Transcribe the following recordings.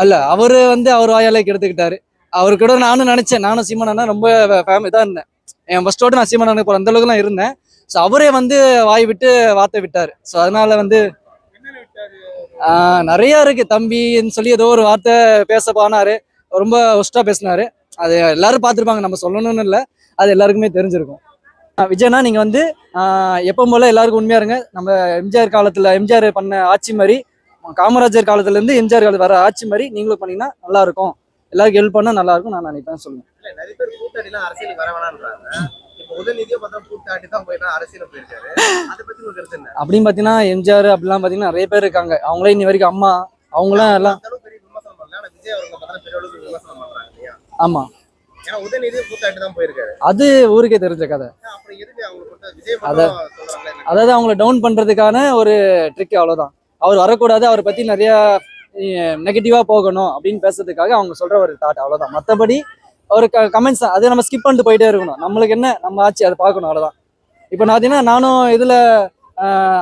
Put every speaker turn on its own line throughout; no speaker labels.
அல்ல அவரு வந்து அவர் வாயாலே கெடுத்துக்கிட்டாரு. அவரு கூட நானும் நினைச்சேன் நானும் சீமானா ரொம்ப ஃபேமிலி தான் இருந்தேன். என் ஃபர்ஸ்ட் நான் சீமானா போற அந்த அளவுக்குலாம் இருந்தேன். ஸோ அவரே வந்து வாய் விட்டு வார்த்தை விட்டார். ஸோ அதனால வந்து நிறைய இருக்கு. தம்பின்னு சொல்லி ஏதோ ஒரு வார்த்தை பேச போனாரு. ரொம்ப ஒஸ்டா பேசினாரு. அது எல்லாரும் பார்த்துருப்பாங்க. நம்ம சொல்லணும்னு இல்லை. அது எல்லாருக்குமே தெரிஞ்சிருக்கும். விஜய்னா நீங்கள் வந்து எப்போ போல எல்லாருக்கும் உண்மையாக இருங்க. நம்ம எம்ஜிஆர் காலத்தில் எம்ஜிஆர் பண்ண ஆட்சி மாதிரி காமராஜர் காலத்துல இருந்து எம்ஜிஆர் காலத்து வர ஆட்சி மாதிரி நீங்களும் பண்ணீங்கன்னா நல்லா இருக்கும் எல்லாருக்கும் ஹெல்ப் பண்ணா நல்லா இருக்கும் நான் நினைப்பேன் சொல்லுவேன்
நிறைய பேர் வர வேணான்றாங்க
அப்படின்னு பார்த்தீங்கன்னா எம்ஜிஆர் அப்படிலாம் பார்த்தீங்கன்னா நிறைய பேர் இருக்காங்க. அவங்களே இன்னி வரைக்கும் அம்மா அவங்களாம் எல்லாம்
பண்ணல.
ஆமா. அது ஊருக்கே தெரிஞ்ச கதை. அதாவது அவங்கள டவுன் பண்றதுக்கான ஒரு ட்ரிக் அவ்வளவுதான். அவர் வரக்கூடாது அவரை பத்தி நிறைய நெகட்டிவா போகணும் அப்படின்னு பேசுறதுக்காக அவங்க சொல்ற ஒரு தாட் அவ்வளவுதான். மற்றபடி ஒரு கமெண்ட்ஸ் அதை நம்ம ஸ்கிப் பண்ணிட்டு போயிட்டே இருக்கணும். நம்மளுக்கு என்ன நம்ம ஆச்சு அதை பார்க்கணும் அவ்வளவுதான். இப்போ நான் பார்த்தீங்கன்னா நானும் இதுல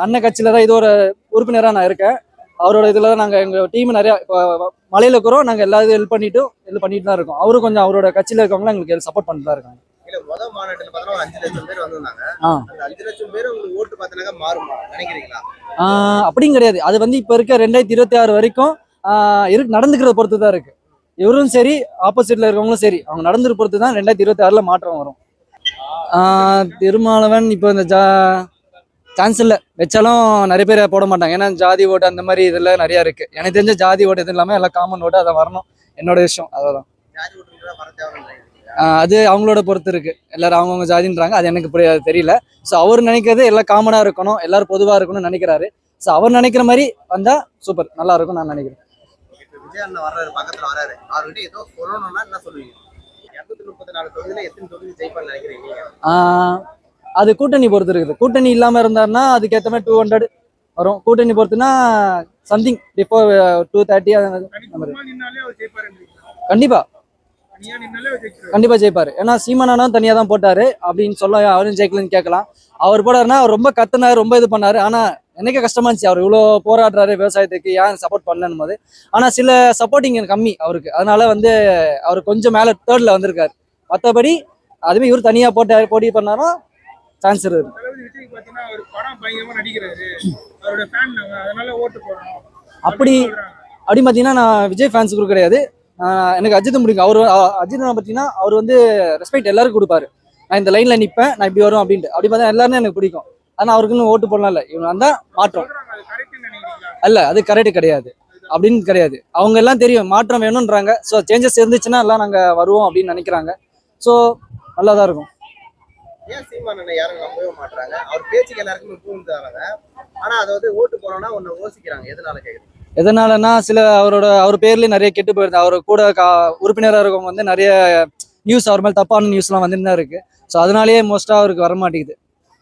அண்ணன் கட்சியில தான் இது ஒரு உறுப்பினராக நான் இருக்கேன். அவரோட இதுல தான் நாங்கள் எங்கள் டீம் நிறைய இப்போ மலையில இருக்கிறோம். நாங்கள் எல்லா இதுவும் ஹெல்ப் பண்ணிட்டு இது பண்ணிட்டு தான் இருக்கோம். அவரும் கொஞ்சம் அவரோட கட்சியில இருக்கவங்களாம் எங்களுக்கு சப்போர்ட் பண்ணிட்டு தான் இருக்காங்க.
இல்ல முத மாநாட்டில் பார்த்தா அஞ்சு லட்சம் பேர் வந்திருந்தாங்க. அந்த அஞ்சு லட்சம் பேர் உங்களுக்கு ஓட்டு பார்த்தனாக்கா மாறுமா? நினைக்கிறீங்களா?
அப்படியும் கிடையாது. அது வந்து இப்போ இருக்க ரெண்டாயிரத்தி இருபத்தி ஆறு வரைக்கும் இருக்கு நடந்துக்கிறத பொறுத்து தான் இருக்கு. இவரும் சரி ஆப்போசிட்ல இருக்கவங்களும் சரி. அவங்க நடந்துட்டு பொறுத்து தான் ரெண்டாயிரத்தி இருபத்தி ஆறுல மாற்றம் வரும். திருமாவளவன் இப்போ இந்த ஜா சான்ஸ் இல்லை. வச்சாலும் நிறைய பேர் போட மாட்டாங்க. ஏன்னா ஜாதி ஓட்டு அந்த மாதிரி இதெல்லாம் நிறைய இருக்கு. எனக்கு தெரிஞ்ச ஜாதி ஓட்டு எதுவும் இல்லாமல் எல்லாம் காமன் ஓட்டு அதை வரணும். என்னோட விஷயம். அதான் அது அவங்களோட பொறுத்து இருக்கு. எல்லாரும் அவங்கவுங்க ஜாதின்றாங்க. அது எனக்கு புரிய தெரியல. ஸோ அவர் நினைக்கிறது எல்லாம் காமனா இருக்கணும். எல்லாரும் பொதுவா இருக்கணும்னு நினைக்கிறாரு. ஸோ அவர் நினைக்கிற மாதிரி வந்தா சூப்பர் நல்லா இருக்கும் நான் நினைக்கிறேன். அது கூட்டணி பொறுத்து இருக்குது. கூட்டணி இல்லாம இருந்தாருன்னா அதுக்கேற்ற மாதிரி டூ ஹண்ட்ரட் வரும். கூட்டணி பொறுத்துனா சம்திங் பிஃபோர் டூ தேர்ட்டி
ஜெயிப்பாருன்றீங்களா?
கண்டிப்பா ஜெயிப்பாரு. ஏன்னா சீமானானும் தனியா தான் போட்டாரு. அப்படின்னு சொல்ல அவரும் ஜெயிக்கலன்னு கேட்கலாம். அவர் போடாருன்னா அவர் ரொம்ப கத்துனாரு ரொம்ப இது பண்ணாரு. ஆனா எனக்கே கஷ்டமா இருந்துச்சு. அவர் இவ்வளோ போராடுறாரு விவசாயத்துக்கு ஏன் சப்போர்ட் பண்ணலன்னு போது. ஆனா சில சப்போர்ட்டிங் கம்மி அவருக்கு. அதனால வந்து அவர் கொஞ்சம் மேல தேர்ட்ல வந்திருக்காரு. மற்றபடி அதுவே இவர் தனியா போட்ட போட்டி பண்ணாரா சான்ஸ் இருக்கு. அப்படி. அப்படி பார்த்தீங்கன்னா நான் விஜய் ஃபேன்ஸ் கூட கிடையாது. எனக்கு அஜித் பிடிக்கும். அவர் அஜித் பார்த்தீங்கன்னா அவர் வந்து ரெஸ்பெக்ட் எல்லாருக்கும் கொடுப்பாரு. நான் இந்த லைனில் நிற்பேன் நான் இப்படி வரும் அப்படின்ட்டு. அப்படி பார்த்தா எல்லாருமே எனக்கு பிடிக்கும். ஆனால் அவருக்குன்னு ஓட்டு போடலாம் இல்லை. இவங்க வந்தால் மாற்றம். அல்ல அது கரெக்ட் கிடையாது. அப்படின்னு கிடையாது. அவங்க எல்லாம் தெரியும் மாற்றம் வேணும்ன்றாங்க. ஸோ சேஞ்சஸ் இருந்துச்சுன்னா எல்லாம் நாங்கள் வருவோம் அப்படின்னு நினைக்கிறாங்க. ஸோ நல்லா தான் இருக்கும்.
ஏன் சீமான் யாரும் நம்பவே மாட்டாங்க அவர் பேச்சுக்கு எல்லாருக்குமே பூந்து ஆனா அதை வந்து ஓட்டு போனோம்னா ஒன்று யோசிக்கிறாங்க. எதனால கேக்குறீங்க?
எதனாலன்னா சில அவரோட அவர் பேர்லயே நிறைய கெட்டு போயிருது. அவர் கூட கா உறுப்பினராக இருக்கவங்க வந்து நிறைய நியூஸ் அவர் மேலே தப்பான நியூஸ்லாம் வந்துட்டு தான் இருக்கு. ஸோ அதனாலேயே மோஸ்ட்டாக அவருக்கு வர மாட்டேங்குது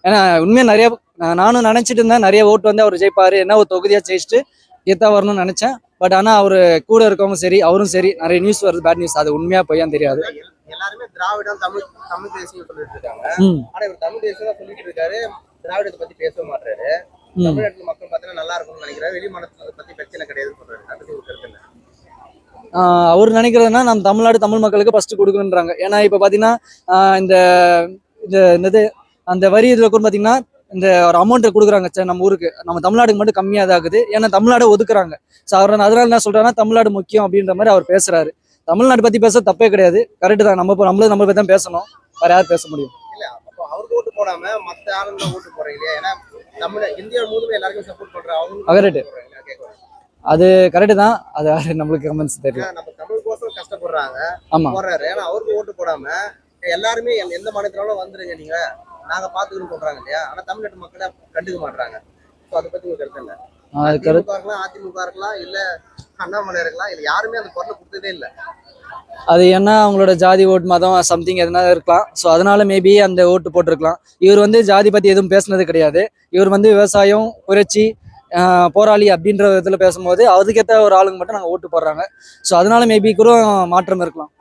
ஏன்னா உண்மையாக நிறைய நான் நானும் நினச்சிட்டு இருந்தேன். நிறைய ஓட்டு வந்து அவர் ஜெயிப்பாரு. என்ன ஒரு தொகுதியாக ஜெயிச்சுட்டு கெத்தா வரணும்னு நினச்சேன். பட் ஆனால் அவர் கூட இருக்கவங்க சரி அவரும் சரி நிறைய நியூஸ் வருது பேட் நியூஸ் அது உண்மையாக பொய்யான்னு தெரியாது.
எல்- எல்லாருமே திராவிடம் தமிழ் தமிழ் தேசியம் சொல்லிட்டு இருக்காங்க. ஆனா இவர் தமிழ் தேசியம் தான் சொல்லிட்டு இருக்காரு. திராவிடத்தை பத்தி பேசவே மாட்டாரு தமிழ்நாட்டுல மக்கள் பார்த்தீங்கன்னா நல்லா இருக்கும்னு நினைக்கிறாரு வெளி மாநிலத்தை பத்தி பிரச்சனை கிடையாதுன்னு சொல்றாரு அதை பத்தி கருத்து என்ன?
அவர் நினைக்கிறதுனா நம்ம தமிழ்நாடு தமிழ் மக்களுக்கு ஃபர்ஸ்ட் கொடுக்கணுன்றாங்க. ஏன்னா இப்போ பார்த்தீங்கன்னா இந்த இந்த என்னது அந்த வரி இதில் கூட பார்த்தீங்கன்னா இந்த ஒரு அமௌண்ட் கொடுக்குறாங்க சே, நம்ம ஊருக்கு. நம்ம தமிழ்நாடுக்கு மட்டும் கம்மியாக தான் ஆகுது ஏன்னா தமிழ்நாடு ஒதுக்குறாங்க. ஸோ அவர் அதனால என்ன சொல்றாருன்னா தமிழ்நாடு முக்கியம் அப்படின்ற மாதிரி அவர் பேசுறாரு. தமிழ்நாடு பத்தி பேச தப்பே கிடையாது. கரெக்ட் தான். நம்ம நம்மளும் நம்ம பத்தி தான் பேசணும். வேற யார் பேச முடியும்?
இல்ல அவருக்கு ஓட்டு போடாம மத்த ஆளுங்க ஓட்டு இல்லையா? ஏன்னா தமிழ் இந்தியா முழுவதும் எல்லாருக்கும் சப்போர்ட் பண்ற. அவங்க கேட்கணும்
அது கரெக்ட் தான். அது யாரு? நம்மளுக்கு கமெண்ட்ஸ் தெரியல.
நம்ம தமிழ் கோசம் கஷ்டப்படுறாங்க.
ஆமா.
போடுறாரு. ஏன்னா அவருக்கு ஓட்டு போடாம எல்லாருமே எந்த- மாநிலத்தினாலும் வந்துருங்க நீங்க. நாங்க பாத்துக்கணும் சொல்றாங்க இல்லையா? ஆனா தமிழ்நாட்டு மக்களை கண்டுக்க மாட்டாங்க சோ அதை பத்தி ஒரு கருத்து இல்ல
அது கரெக்ட்
திமுக இருக்கலாம் அதிமுக இருக்கலாம் இல்ல அண்ணாமலை இருக்கலாம் இல்ல யாருமே அந்த குரலை கொடுத்ததே இல்ல.
அது என்ன அவங்களோட ஜாதி ஓட்டு மதம் சம்திங் எதனா இருக்கலாம். ஸோ அதனால மேபி அந்த ஓட்டு போட்டிருக்கலாம். இவர் வந்து ஜாதி பத்தி எதுவும் பேசுனது கிடையாது. இவர் வந்து விவசாயம் புரட்சி போராளி அப்படின்ற விதத்தில் பேசும்போது அதுக்கேற்ற ஒரு ஆளுங்க மட்டும் நாங்கள் ஓட்டு போடுறாங்க. ஸோ அதனால மேபி கூட மாற்றம் இருக்கலாம்.